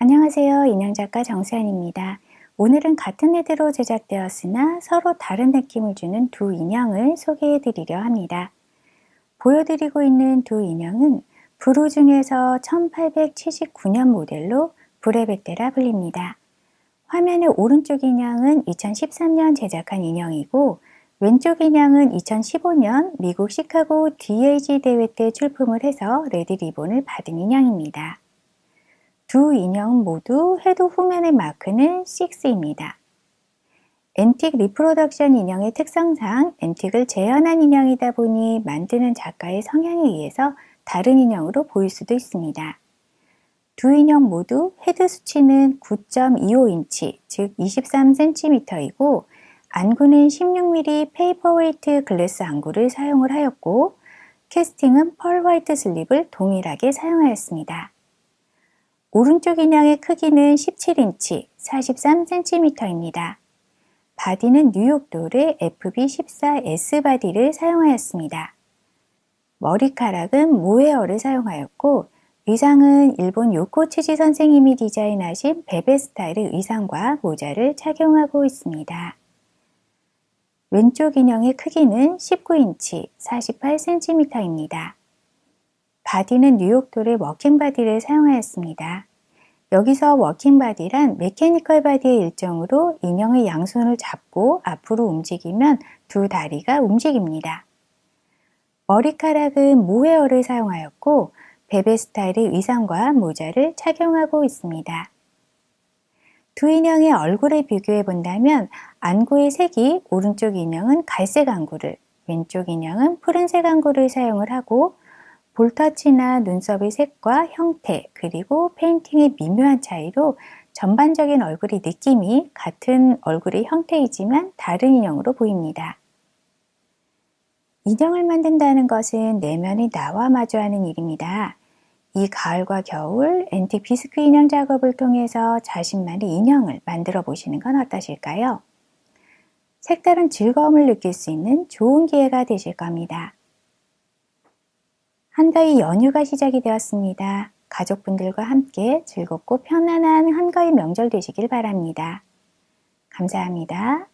안녕하세요. 인형작가 정수연입니다. 오늘은 같은 헤드로 제작되었으나 서로 다른 느낌을 주는 두 인형을 소개해 드리려 합니다. 보여드리고 있는 두 인형은 브루 중에서 1879년 모델로 브레베테라 불립니다. 화면의 오른쪽 인형은 2013년 제작한 인형이고 왼쪽 인형은 2015년 미국 시카고 DAG 대회 때 출품을 해서 레드 리본을 받은 인형입니다. 두 인형 모두 헤드 후면의 마크는 6입니다. 앤틱 리프로덕션 인형의 특성상 앤틱을 재현한 인형이다 보니 만드는 작가의 성향에 의해서 다른 인형으로 보일 수도 있습니다. 두 인형 모두 헤드 수치는 9.25인치, 즉 23cm이고 안구는 16mm 페이퍼웨이트 글래스 안구를 사용을 하였고 캐스팅은 펄 화이트 슬립을 동일하게 사용하였습니다. 오른쪽 인형의 크기는 17인치, 43cm입니다. 바디는 뉴욕돌의 FB14S 바디를 사용하였습니다. 머리카락은 모헤어를 사용하였고 의상은 일본 요코츠지 선생님이 디자인하신 베베 스타일의 의상과 모자를 착용하고 있습니다. 왼쪽 인형의 크기는 19인치, 48cm입니다. 바디는 뉴욕돌의 워킹 바디를 사용하였습니다. 여기서 워킹 바디란 메케니컬 바디의 일종으로 인형의 양손을 잡고 앞으로 움직이면 두 다리가 움직입니다. 머리카락은 모헤어를 사용하였고 베베 스타일의 의상과 모자를 착용하고 있습니다. 두 인형의 얼굴을 비교해 본다면 안구의 색이 오른쪽 인형은 갈색 안구를, 왼쪽 인형은 푸른색 안구를 사용을 하고 볼터치나 눈썹의 색과 형태 그리고 페인팅의 미묘한 차이로 전반적인 얼굴의 느낌이 같은 얼굴의 형태이지만 다른 인형으로 보입니다. 인형을 만든다는 것은 내면의 나와 마주하는 일입니다. 이 가을과 겨울 앤틱 비스크 인형 작업을 통해서 자신만의 인형을 만들어 보시는 건 어떠실까요? 색다른 즐거움을 느낄 수 있는 좋은 기회가 되실 겁니다. 한가위 연휴가 시작이 되었습니다. 가족분들과 함께 즐겁고 편안한 한가위 명절 되시길 바랍니다. 감사합니다.